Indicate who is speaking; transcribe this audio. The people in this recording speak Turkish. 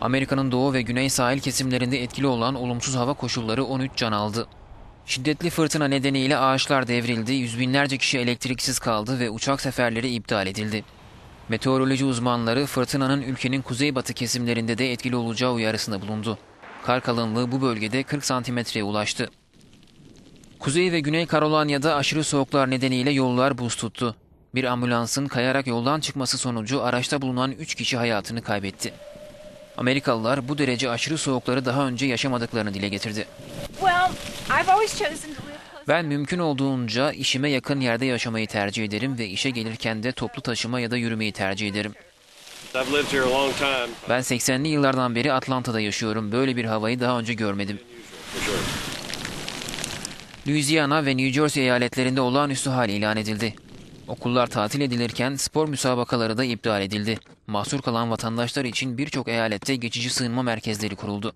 Speaker 1: Amerika'nın doğu ve güney sahil kesimlerinde etkili olan olumsuz hava koşulları 13 can aldı. Şiddetli fırtına nedeniyle ağaçlar devrildi, yüz binlerce kişi elektriksiz kaldı ve uçak seferleri iptal edildi. Meteoroloji uzmanları fırtınanın ülkenin kuzeybatı kesimlerinde de etkili olacağı uyarısında bulundu. Kar kalınlığı bu bölgede 40 santimetreye ulaştı. Kuzey ve Güney Carolinia'da aşırı soğuklar nedeniyle yollar buz tuttu. Bir ambulansın kayarak yoldan çıkması sonucu araçta bulunan 3 kişi hayatını kaybetti. Amerikalılar bu derece aşırı soğukları daha önce yaşamadıklarını dile getirdi. Ben mümkün olduğunca işime yakın yerde yaşamayı tercih ederim ve işe gelirken de toplu taşıma ya da yürümeyi tercih ederim. Ben 80'li yıllardan beri Atlanta'da yaşıyorum. Böyle bir havayı daha önce görmedim. Louisiana ve New Jersey eyaletlerinde olağanüstü hal ilan edildi. Okullar tatil edilirken spor müsabakaları da iptal edildi. Mahsur kalan vatandaşlar için birçok eyalette geçici sığınma merkezleri kuruldu.